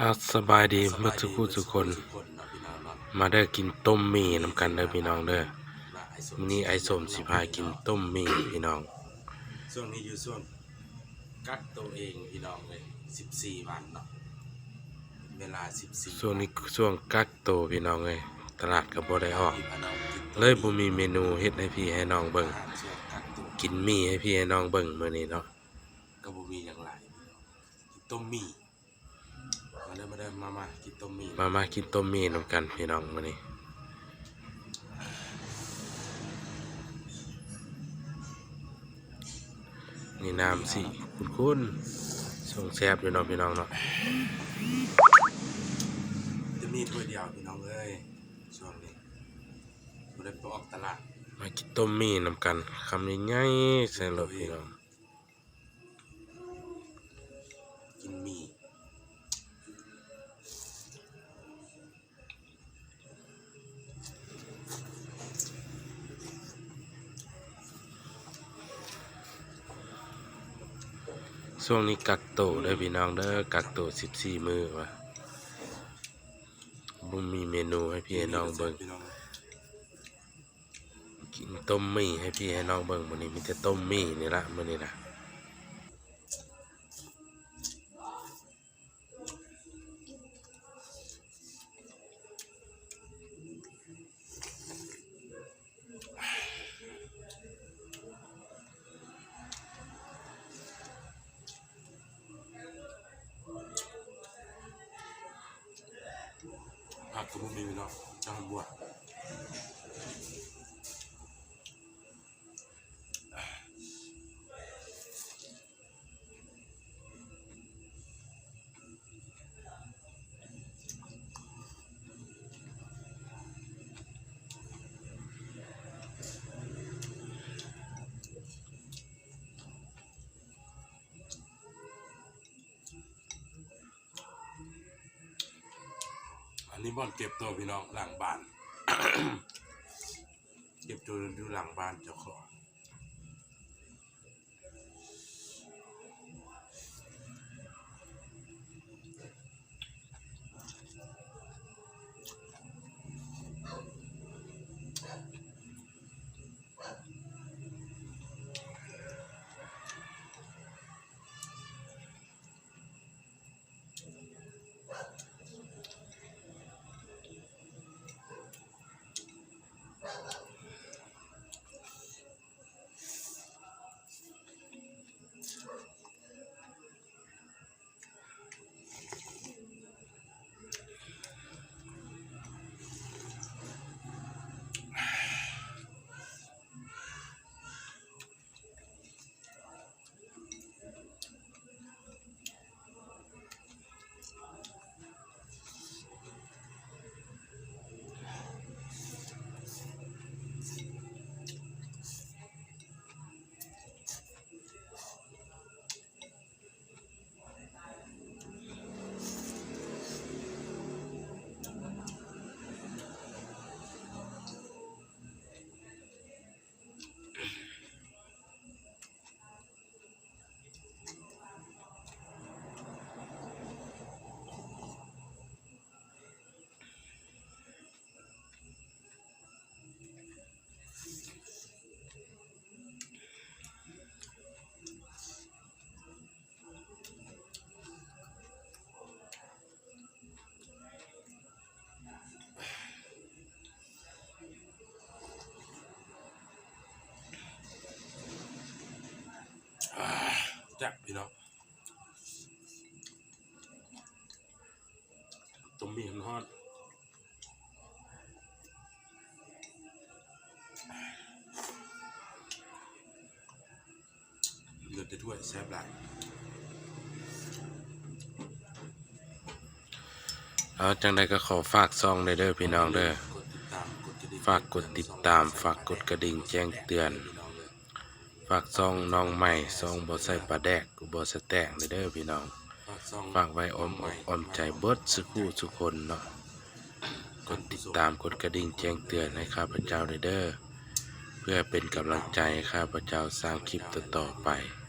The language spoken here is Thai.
อาสบายดีเมื่อทุกผู้ทุกคน มาเด้อกินต้มหมี่นำกันเด้อพี่น้องเด้อมื้อนี้ไอ้สมสิพากินต้มหมี่พี่น้องช่วงนี้อยู่ช่วงกักตัวเองพี่น้องเลย14วันเนาะเวลา14ช่วงนี้ช่วงกักโตวพี่น้องเอ้ยตลาดก็บ่ได้ออกที่พาน้องกินเลยบ่มีเมนูเฮ็ดให้พี่ให้น้องเบิ่งอาหารช่วงกักตัวกินหมี่ให้พี่ให้น้องเบิ่งมื้อนี้เนาะก็บ่มีอย่างไรพี่น้องกินต้มหมี่ มาเด้อมาเด้อมามากินต้มหมี่มามากินต้มหมี่นำกันพี่น้องมื้อนี้นี่น้ำสิคุ้นๆส่งแซ่บอยู่เนาะพี่น้องเนาะจะมีถ้วยเดียวพี่น้องเอ้ยช่วงนี้บ่ได้ไปออกตลาดมากินต้มหมี่นำกันคำใหญ่ๆใส่รถพี่น้อง ช่วงนี้กักโตเด้พี่น้องเด้อกักโตสิบสี่มือวะบุมมีเมนูให้พี่ให้น้องเบิ่งพี่น้องกินต้มมี่ให้พี่ให้น้องเบิ่งวันนี้มีแต่ต้มมี่นี่ละมื้อนี้นะ ผักก็บ่มีพี่น้องจั นนี้บ่อนเก็บตัวพี่น้องหลังบ้าน เก็บตัวอยู่หลังบ้านเจ้าของแจับ พี่น้องต้มมีหฮอดเลือดได้ถ้วยแซ่บหลายเอาจังใดก็ขอฝากซองได้เด้อพี่น้องเด้อกดติดตามกดกระดิ่งฝากกดติดตามฝากกดกระดิ่งแจ้งเตือนพี่น้องเลย ฝากซองน้องใหม่ซองบ่ใส่ปลาแดกกูบ่สะแตกได้เด้อพี่น้อง ฝากซ่องฝากไว้ออมอกออมใจเบิดสักครู่ทุกคนเนาะกดติดตามกดกระดิ่งแจ้งเตือนให้ข้าพเจ้าได้เด้อเพื่อเป็นกำลังใจให้ข้าพเจ้าสร้างคลิปต่อๆไปเ